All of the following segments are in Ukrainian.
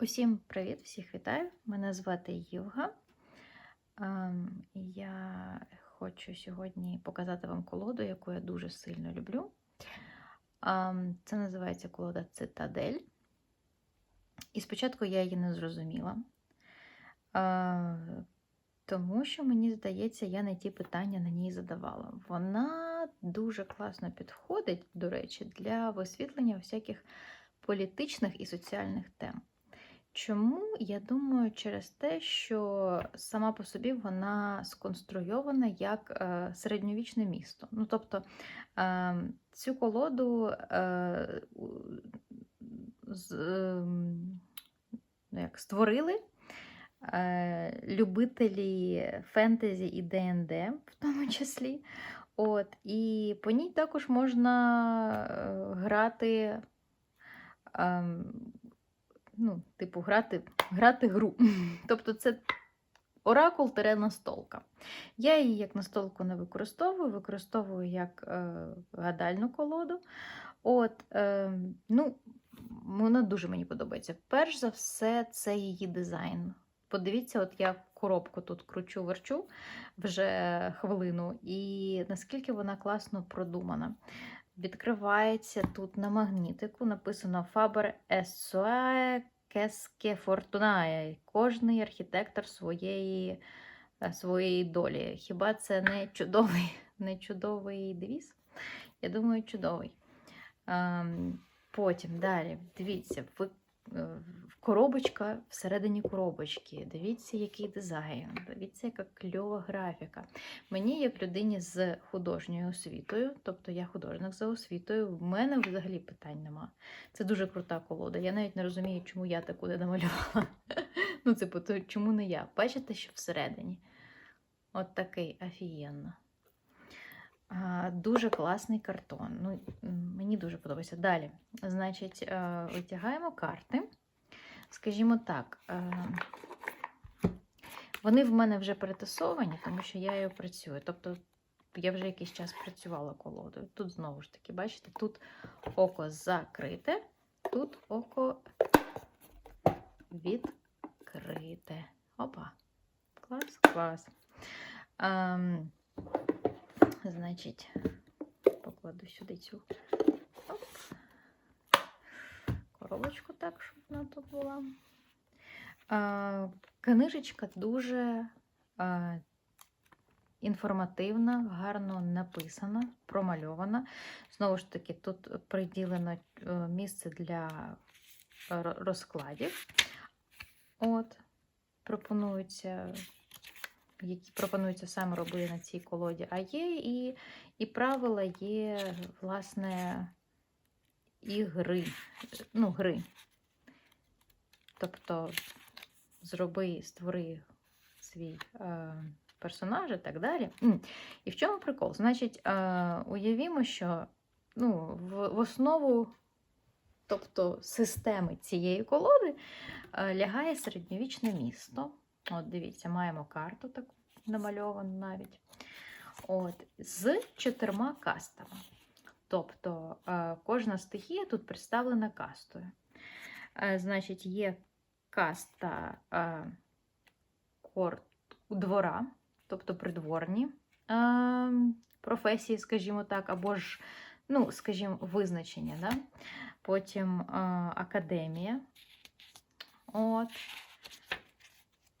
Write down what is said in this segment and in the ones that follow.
Усім привіт, всіх вітаю! Мене звати Юга. Ем, Я хочу сьогодні показати вам колоду, яку я дуже сильно люблю. Ем, Це називається колода Цитадель. І спочатку я її не зрозуміла, Е, тому що, мені здається, я не ті питання на ній задавала. Вона дуже класно підходить, до речі, для висвітлення всяких політичних і соціальних тем. Чому? Я думаю, через те, що сама по собі вона сконструйована як е, середньовічне місто. Ну, тобто е, цю колоду е, з, е, ну, як, створили е, любителі фентезі і ДНД, в тому числі. От, і по ній також можна грати. Ну, типу, грати, грати гру. Тобто це оракул настолка. Я її як настолку не використовую, використовую як е, гадальну колоду. От, е, ну, вона дуже мені подобається. Перш за все, це її дизайн. Подивіться, от я коробку тут кручу верчу вже хвилину, і наскільки вона класно продумана. Відкривається тут на магнітику, написано Faber Essoe Quesche Fortunae. Кожний архітектор своєї, е, своєї долі. Хіба це не чудовий, не чудовий девіз? Я думаю, чудовий. Ем, Потім далі, дивіться, ви, коробочка всередині коробочки. Дивіться, який дизайн, дивіться, яка кльова графіка. Мені, як людині з художньою освітою, тобто я художник за освітою, в мене взагалі питань нема. Це дуже крута колода. Я навіть не розумію, чому я таку не намалювала. Ну, то чому не я? Бачите, що всередині? От такий офігенно. Дуже класний картон. Ну, мені дуже подобається. Далі, значить, е, витягаємо карти. Скажімо так, е, вони в мене вже перетасовані, тому що я її працюю. Тобто я вже якийсь час працювала колодою. Тут знову ж таки, бачите, тут око закрите, тут око відкрите. Опа. Клас, клас. Ем, значить, покладу сюди цю оп, коробочку так, щоб вона тут була. Е, книжечка дуже е, інформативна, гарно написана, промальована. Знову ж таки, тут приділено е, місце для розкладів. От, пропонується, які пропонується саме робити на цій колоді. А є і, і правила є, власне, і гри. Ну, гри. Тобто, зроби, створи свій е, персонаж і так далі. І в чому прикол? Значить, е, уявімо, що ну, в, в основу, тобто системи цієї колоди, е, лягає середньовічне місто. От дивіться, маємо карту таку намальовану навіть. От, з чотирма кастами. Тобто е, кожна стихія тут представлена кастою. Е, Значить, є каста е, двора, тобто придворні професії, скажімо так, або ж, ну, скажімо, визначення. Да? Потім академія. От.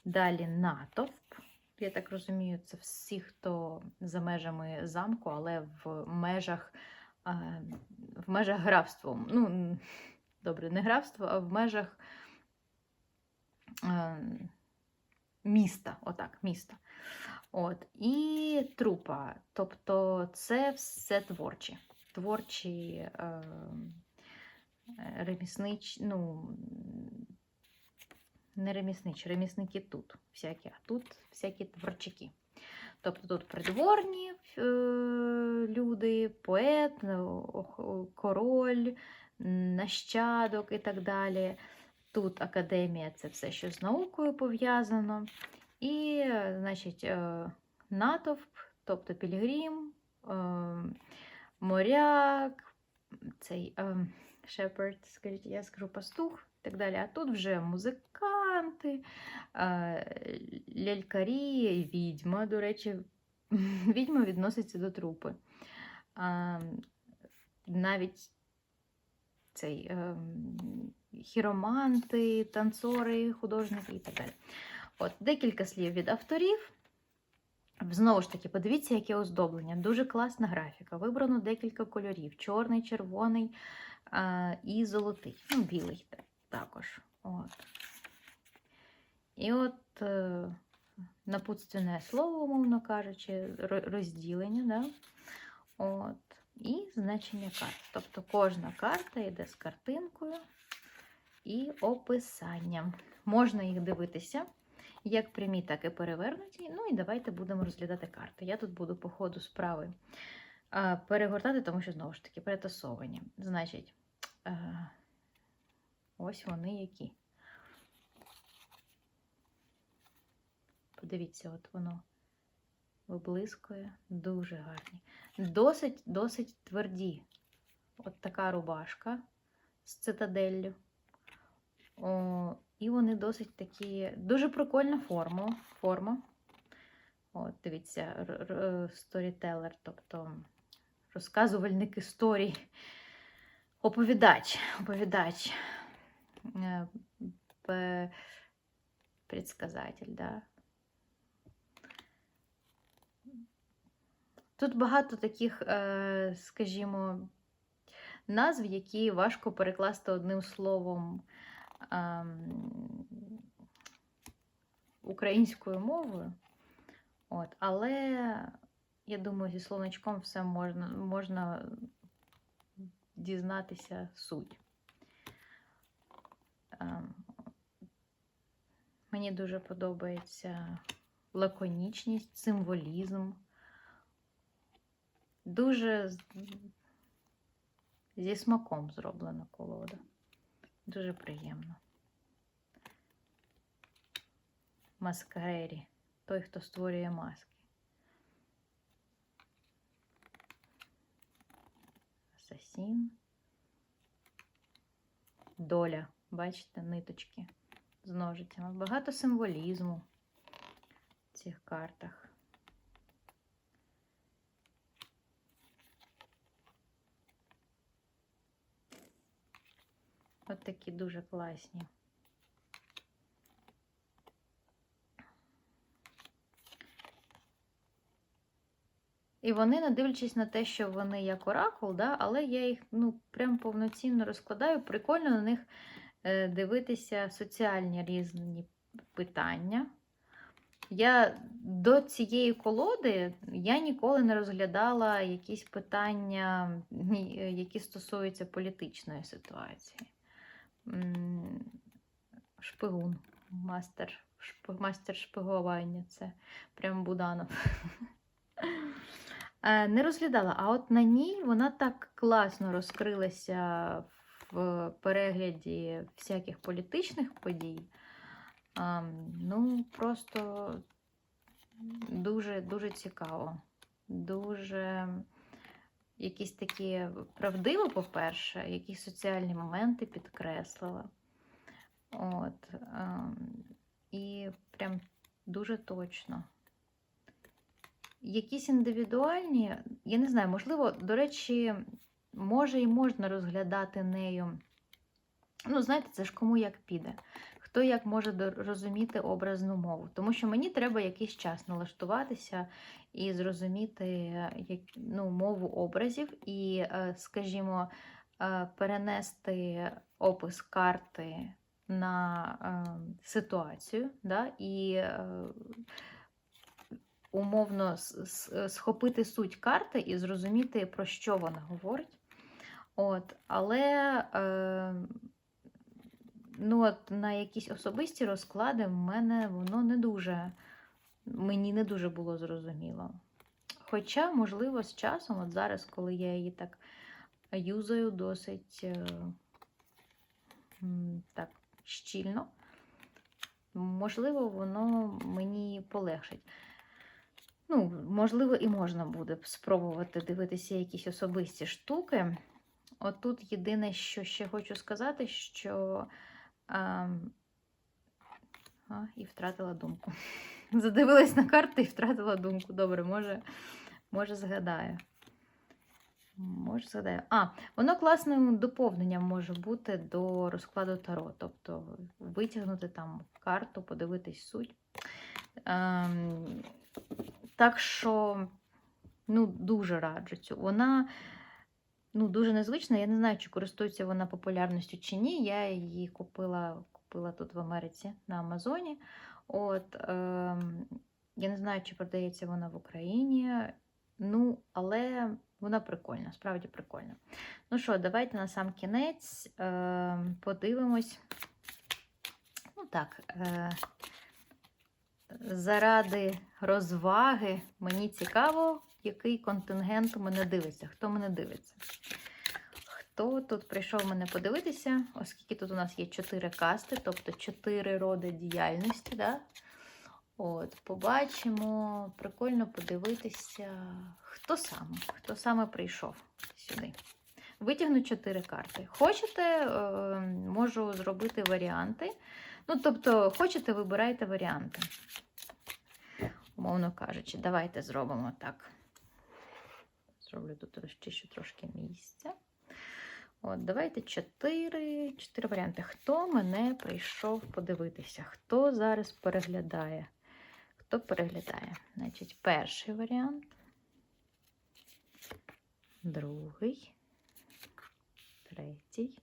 Далі натовп. Я так розумію, це всі, хто за межами замку, але в межах, е, в межах графства. Ну, добре, не графства, а в межах е, міста. Отак, міста. От. І трупа. Тобто це все творчі. Творчі е, реміснич, ну, не ремісничі, ремісники тут всякі, а тут всякі творчики. Тобто тут придворні е, люди, поет, король, нащадок і так далі. Тут академія це все, що з наукою пов'язано. І, значить, е, натовп, тобто пілігрім, е, моряк, цей е, скажіть, я скажу пастух так далі. А тут вже музиканти, е, лялькарі, відьма. До речі, відьма відноситься до трупи. Навіть цей ем, хіроманти, танцори, художники і так далі. От декілька слів від авторів. Знову ж таки, подивіться, яке оздоблення. Дуже класна графіка. Вибрано декілька кольорів: чорний, червоний і золотий. Ну, білий та- також. От. І от е, напутственне слово, умовно кажучи, розділення. Да? От. І значення карт. Тобто кожна карта йде з картинкою і описанням. Можна їх дивитися як прямі, так і перевернуті. Ну і давайте будемо розглядати карти. Я тут буду по ходу справи а, перегортати, тому що знову ж таки перетасовані. Значить, е, ось вони які. Подивіться, от воно виблискує, дуже гарні. Досить, досить тверді. От така рубашка з цитаделлю. О, і вони досить такі, дуже прикольна форма. форма. От, дивіться, сторітелер, тобто розказувальник історій, оповідач, оповідач, предсказатель, да. Тут багато таких, е, скажімо, назв, які важко перекласти одним словом українською мовою. От, але я думаю, зі словничком все можна, можна дізнатися суть. Ем, мені дуже подобається лаконічність, символізм. Дуже зі смаком зроблена колода. Дуже приємно. Маскарері. Той, хто створює маски. Асасін. Доля. Бачите, ниточки з ножицями. Багато символізму в цих картах. От такі дуже класні. І вони, не дивлячись на те, що вони як оракул, да, але я їх ну, прям повноцінно розкладаю. Прикольно на них дивитися соціальні різні питання. Я до цієї колоди я ніколи не розглядала якісь питання, е, які стосуються політичної ситуації. Шпигун, мастер, мастер шпигування. Це прям Буданов. Е, Не розглядала, а от на ній вона так класно розкрилася в перегляді всяких політичних подій. Ну, просто дуже, дуже цікаво. Дуже якісь такі правдиво, по-перше, якісь соціальні моменти підкреслила. От, і прям дуже точно. Якісь індивідуальні, я не знаю, можливо, до речі, може і можна розглядати нею. Ну, знаєте, це ж кому як піде. Хто як може розуміти образну мову. Тому що мені треба якийсь час налаштуватися і зрозуміти ну, мову образів, і, е, скажімо, е, перенести опис карти на е, ситуацію, да, і умовно схопити суть карти і зрозуміти, про що вона говорить. От, але е, ну, от, на якісь особисті розклади в мене воно не дуже, мені не дуже було зрозуміло. Хоча, можливо, з часом, от зараз, коли я її так юзаю досить е, так, щільно, можливо, воно мені полегшить. Ну, можливо, і можна буде спробувати дивитися якісь особисті штуки. Отут єдине, що ще хочу сказати, що ем, а, і втратила думку. Задивилась на карти і втратила думку. Добре, може, може згадаю. Може, згадаю. А, воно класним доповненням може бути до розкладу Таро. Тобто витягнути там карту, подивитись суть. Ем, так що, ну, дуже раджу цю. Вона ну, дуже незвична. Я не знаю, чи користується вона популярністю чи ні. Я її купила, купила тут в Америці на Амазоні. От, ем, я не знаю, чи продається вона в Україні. Ну, але вона прикольна, справді прикольна. Ну що, давайте на сам кінець е, подивимось. Ну так, е, заради розваги мені цікаво, який контингент мене дивиться, хто мене дивиться. Хто тут прийшов мене подивитися, оскільки тут у нас є чотири касти, тобто чотири роди діяльності. Да? От, побачимо, прикольно подивитися, хто саме, хто саме прийшов сюди. Витягну чотири карти. Хочете, е, можу зробити варіанти. Ну, тобто, хочете, вибирайте варіанти. Умовно кажучи, давайте зробимо так. Зроблю тут розчищу трошки місця. От, давайте чотири, чотири варіанти. Хто мене прийшов подивитися? Хто зараз переглядає? Хто переглядає? Значить, перший варіант, другий, третій.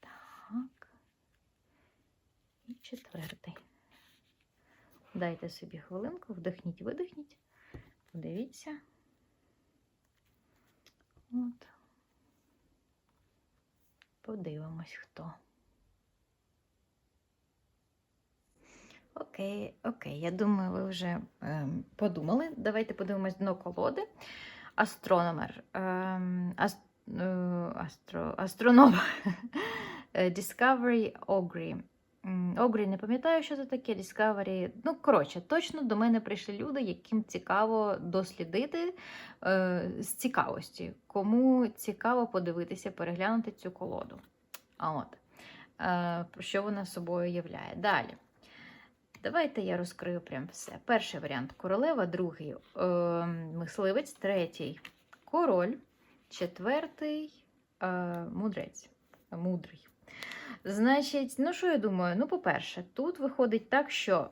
Так. І четвертий. Дайте собі хвилинку, вдихніть, видихніть. Подивіться. От. Подивимось, хто. Окей, окей, я думаю, ви вже ем, подумали. Давайте подивимось дно колоди. Астрономер. Ем, ас, е, астро, астроном. Е, Discovery Ogre. Огрі не пам'ятаю, що це таке. Discovery. Ну, коротше, точно до мене прийшли люди, яким цікаво дослідити е, з цікавості. Кому цікаво подивитися, переглянути цю колоду. А от, е, що вона собою являє. Далі. Давайте я розкрию прям все. Перший варіант королева, другий е, мисливець, третій король, четвертий е, мудрець. Мудрий. Значить, ну що я думаю? Ну, по-перше, тут виходить так, що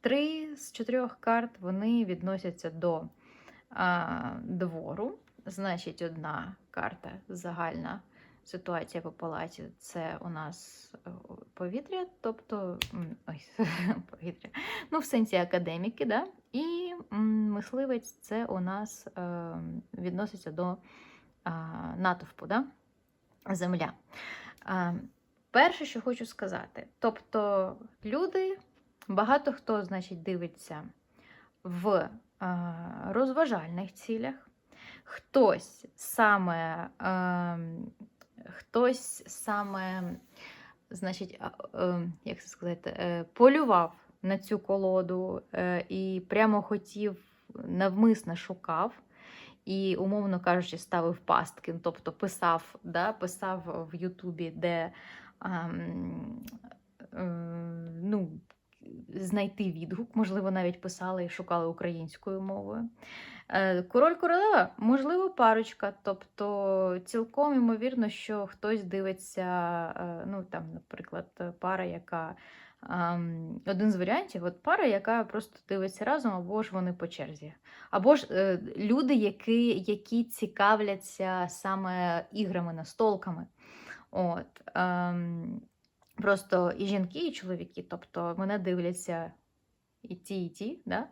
три з чотирьох карт вони відносяться до а, двору. Значить, одна карта загальна ситуація по палаті це у нас е, повітря, тобто ой, повітря, ну, в сенсі академіки, да? і мисливець це у нас е, відноситься до а, натовпу, да? земля. Перше, що хочу сказати, тобто люди, багато хто, значить, дивиться в а, розважальних цілях, хтось саме, а, хтось саме, значить, а, як це сказати, е, полював на цю колоду е, і прямо хотів навмисно шукав і, умовно кажучи, ставив пастки, ну, тобто писав, да, писав в Ютубі, де ем, ем, ну, знайти відгук, можливо, навіть писали і шукали українською мовою. Е, Король королева, можливо, парочка. Тобто, цілком ймовірно, що хтось дивиться, е, ну там, наприклад, пара, яка один з варіантів от пара, яка просто дивиться разом, або ж вони по черзі. Або ж е, люди, які які цікавляться саме іграми, настолками. От, ем, Просто і жінки, і чоловіки, тобто мене дивляться і ті, і ті. Да?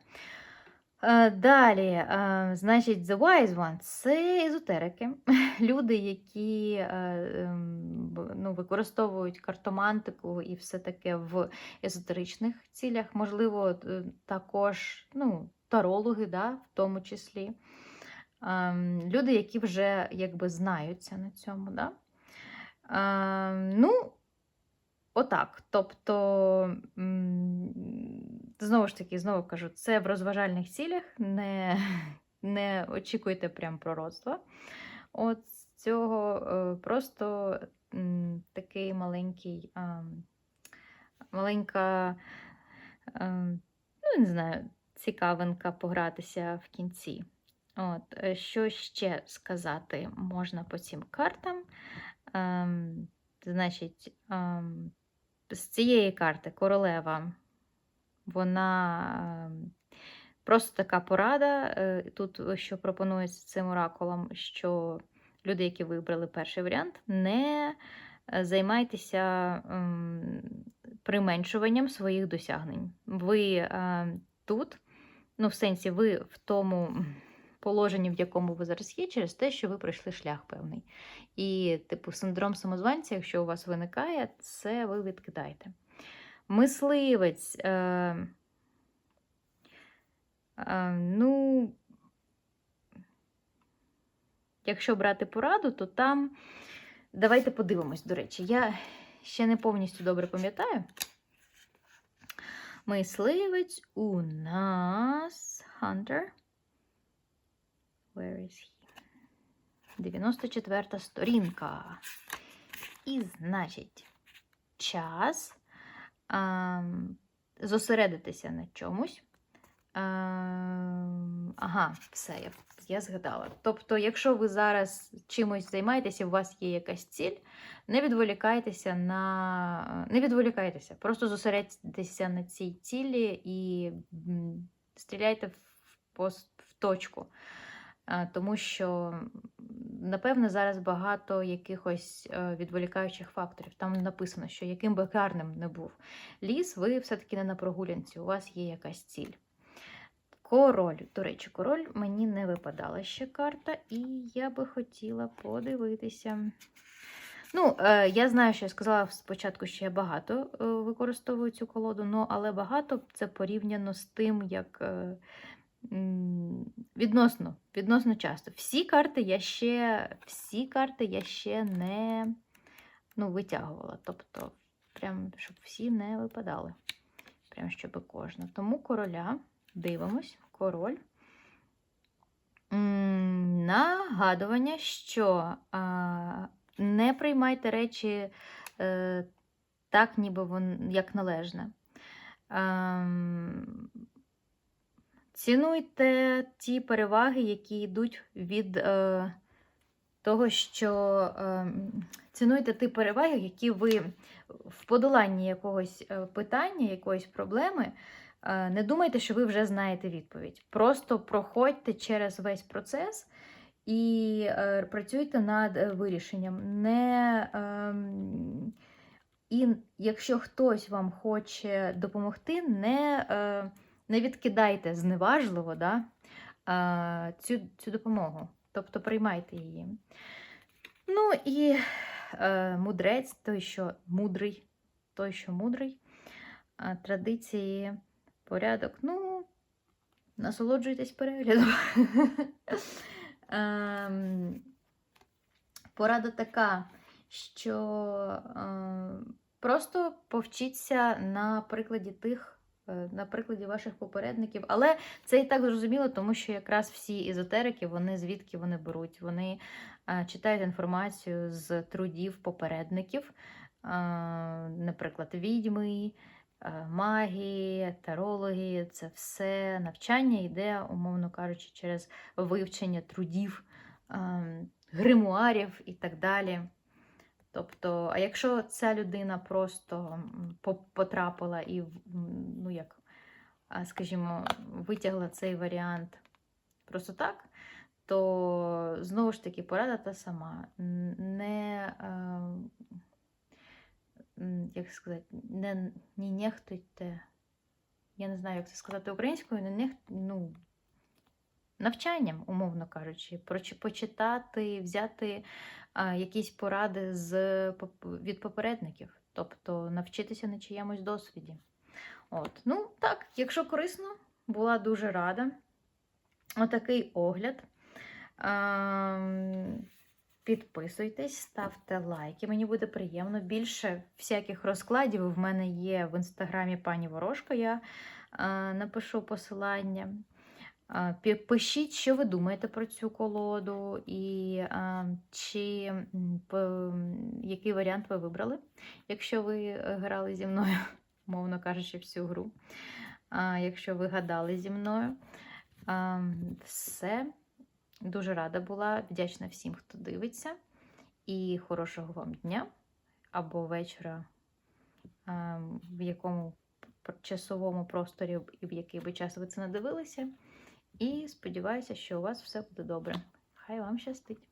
Е, далі, е, значить, The Wise One це езотерики. Люди, які е, ем, ну, використовують картомантику і все таке в езотеричних цілях, можливо, також ну, тарологи, да, в тому числі. Ем, люди, які вже якби знаються на цьому. Да? Ем, ну, Отак. Тобто, знову ж таки, знову кажу, це в розважальних цілях, не не очікуйте прям пророцтва. от цього е, просто такий маленький, маленька, ну, не знаю, цікавинка погратися в кінці. От, е, що ще сказати можна по цим картам? Ем, значить, ем, з цієї карти королева, вона ем, просто така порада. е, Тут, е, що пропонується цим оракулом, що люди, які вибрали перший варіант, не е, займайтеся ем, применшуванням своїх досягнень. Ви е, тут, ну, в сенсі, ви в тому положенні, в якому ви зараз є, через те, що ви пройшли шлях певний. І, типу, синдром самозванця, якщо у вас виникає, це ви відкидаєте. Мисливець. Е, е, ну, якщо брати пораду, то там. Давайте подивимось, до речі, я ще не повністю добре пам'ятаю. Мисливець у нас Hunter. Where is he? 94 сторінка. І, значить, час зосередитися на чомусь. Ем, ага, все, я, я згадала. Тобто, якщо ви зараз чимось займаєтеся, у вас є якась ціль, не відволікайтеся на. Не відволікайтеся, просто зосередьтеся на цій цілі і стріляйте в, в точку. А, Тому що, м, напевно, зараз багато якихось е, відволікаючих факторів. Там написано, що яким би гарним не був ліс, ви все-таки не на прогулянці, у вас є якась ціль. Король. До речі, король мені не випадала ще карта, і я би хотіла подивитися. Ну, е, я знаю, що я сказала спочатку, що я багато е, використовую цю колоду, ну, але багато це порівняно з тим, як відносно, відносно часто. Всі карти я ще, всі карти я ще не ну, витягувала. Тобто, прям, щоб всі не випадали. Прям щоб кожна. Тому короля дивимось, король. Нагадування, що а, не приймайте речі е, так, ніби вон, як належне. Ем, Цінуйте ті переваги, які йдуть від е, того, що е, цінуйте ті переваги, які ви в подоланні якогось е, питання, якоїсь проблеми. е, Не думайте, що ви вже знаєте відповідь. Просто проходьте через весь процес і е, працюйте над е, вирішенням. Не, ем, і якщо хтось вам хоче допомогти, не, е, не відкидайте зневажливо да, цю, цю допомогу. Тобто приймайте її. Ну і е, мудрець, той, що мудрий, той, що мудрий, традиції, порядок. Ну, насолоджуйтесь переглядом. Ем, Порада така, що е, просто повчіться на прикладі тих, на прикладі ваших попередників. Але це і так зрозуміло, тому що якраз всі езотерики, вони звідки вони беруть? Вони е, читають інформацію з трудів попередників, е, наприклад, відьми. е, Магії, тарологи, це все навчання йде, умовно кажучи, через вивчення трудів, ем, гримуарів і так далі. Тобто, а якщо ця людина просто потрапила і, ну як, скажімо, витягла цей варіант просто так, то знову ж таки порада та сама. Не, е, як сказати, не, не нехтуйте. Я не знаю, як це сказати українською, не нех, ну, навчанням, умовно кажучи, почитати, взяти якісь поради з, від попередників, тобто навчитися на чиємусь досвіді. От. Ну, так, якщо корисно, була дуже рада. Отакий огляд. Ем, Підписуйтесь, ставте лайки, мені буде приємно. Більше всяких розкладів в мене є в інстаграмі пані Ворожка. Я е, напишу посилання. Пишіть, що ви думаєте про цю колоду, і чи який варіант ви вибрали, якщо ви е, грали зі мною, мовно кажучи, всю гру. Якщо ви гадали зі мною. Все. Дуже рада була, вдячна всім, хто дивиться. І хорошого вам дня або вечора, в якому часовому просторі і в який би час ви це не дивилися. І сподіваюся, що у вас все буде добре. Хай вам щастить!